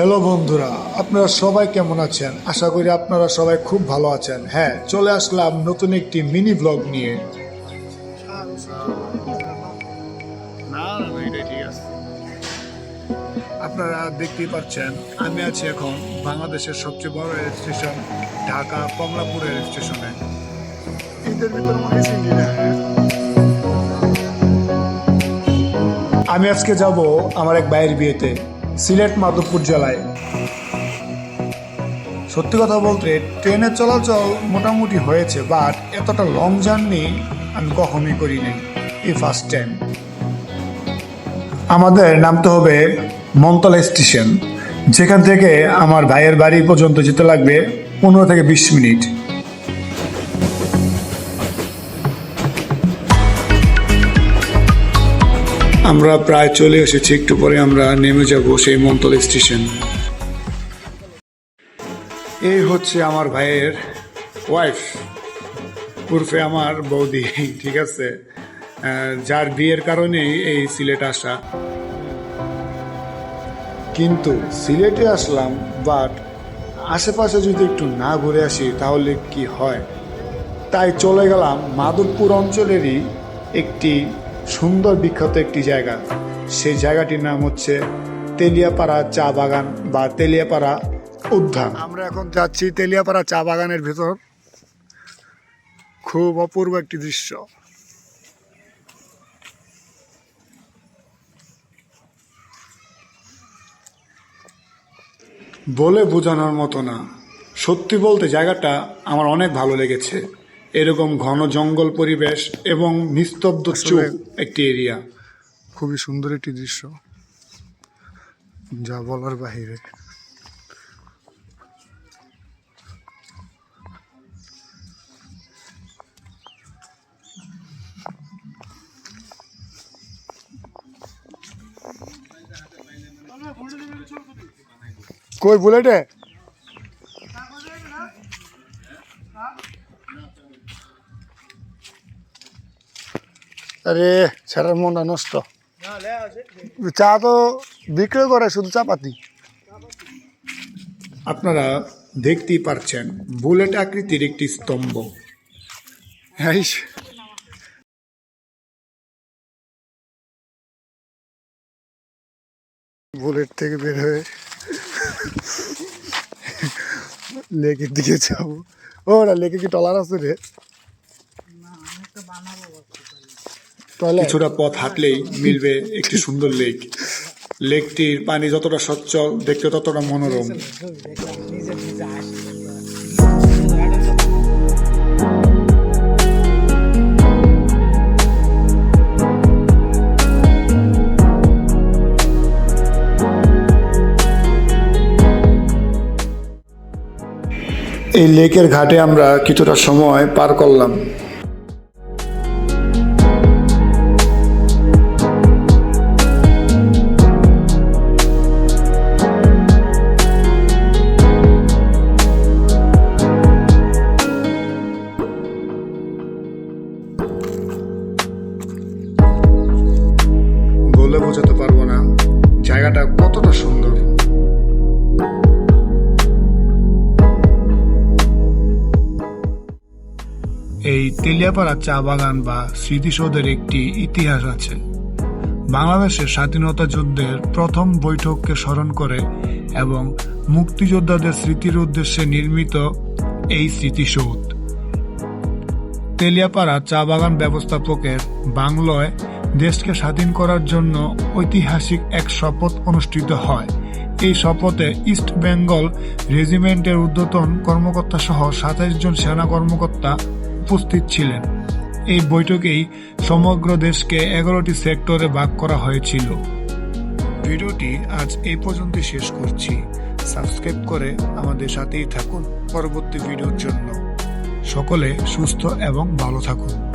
Hello বন্ধুরা আপনারা সবাই কেমন আছেন? আশা করি আপনারা সবাই খুব ভালো আছেন। হ্যাঁ চলে আসলাম নতুন একটি মিনি ব্লগ নিয়ে। আপনারা দেখতেই পাচ্ছেন আমি আছি এখন বাংলাদেশের সবচেয়ে বড় rail station Dhaka Kamalapur rail স্টেশনে। এদের ভিতর মনে হয়। আমি আজকে যাব আমার এক ভাইয়ের বিয়েতে। সিলেট মাধবপুর জেলায়। সত্যি কথা বলতে, ট্রেনের চলাচল মোটামুটি হয়েছে বাট এতটা লং জার্নি আমি কখনোই করিনি এই ফার্স্ট টাইম আমাদের নামতে হবে মন্তলা স্টেশন, যেখান থেকে আমার ভাইয়ের বাড়ি পর্যন্ত যেতে লাগবে পনেরো থেকে বিশ মিনিট। আমরা প্রায় চলে এসেছি, একটু পরে আমরা নেমে যাব সেই মন্তল স্টেশন। এই হচ্ছে আমার ভাইয়ের ওয়াইফ উর্ফে আমার বৌদি, ঠিক আছে? যার বিয়ের কারণেই এই সিলেট আসা। কিন্তু সিলেটে আসলাম বাট আশেপাশে যদি একটু না ঘুরে আসি, তাহলে কি হয়? তাই চলে গেলাম মাধবপুর অঞ্চলেরই একটি সুন্দর বিখ্যাত একটি জায়গা। সেই জায়গাটির নাম হচ্ছে তেলিয়াপাড়া চা বাগান বা তেলিয়াপাড়া উদ্যান। আমরা এখন যাচ্ছি তেলিয়াপাড়া চা বাগানের ভেতর। খুব অপূর্ব একটি দৃশ্য। বলে বোঝানোর মতো না। সত্যি বলতে জায়গাটা আমার অনেক ভালো লেগেছে। এরকম ঘন জঙ্গল পরিবেশ এবং নিস্তব্ধ চুপ একটি এরিয়া। খুবই সুন্দর একটি দৃশ্য যা বলার বাহিরে। কই বুলেটে? আরে ছেড়ার মনটা নষ্ট। চা তো বিক্রয় করে শুধু চাপাতি আপনারা দেখতেই পারছেন বুলেট আকৃতির একটি স্তম্ভ। বুলেট থেকে বের হয়ে লেকের দিকে যাব। ও না লেকে কি টলার আছে রে? কিছুটা পথ হাঁটলেই মিলবে একটি সুন্দর লেক লেকটির পানি যতটা স্বচ্ছ, দেখতে ততটা মনোরম। এই লেকের ঘাটে আমরা কিছুটা সময় পার করলাম। জায়গাটা কতটা সুন্দর। এই তেলিয়াপাড়া চা বাগান বা স্মৃতিসৌধের একটি ইতিহাস আছে। বাংলাদেশের স্বাধীনতা যুদ্ধের প্রথম বৈঠককে স্মরণ করে এবং মুক্তিযোদ্ধাদের স্মৃতির উদ্দেশ্যে নির্মিত এই স্মৃতিসৌধ। তেলিয়াপাড়া চা বাগান ব্যবস্থাপকের বাংলায় দেশকে স্বাধীন করার জন্য ঐতিহাসিক এক শপথ অনুষ্ঠিত হয়। এই শপথে ইস্ট বেঙ্গল রেজিমেন্টের ঊর্ধ্বতন কর্মকর্তা সহ সাতাইশ জন সেনা কর্মকর্তা উপস্থিত ছিলেন। এই বৈঠকেই সমগ্র দেশকে এগারোটি সেক্টরে ভাগ করা হয়েছিল। ভিডিওটি আজ এই পর্যন্ত শেষ করছি। সাবস্ক্রাইব করে আমাদের সাথেই থাকুন পরবর্তী ভিডিওর জন্য। সকলে সুস্থ এবং ভালো থাকুন।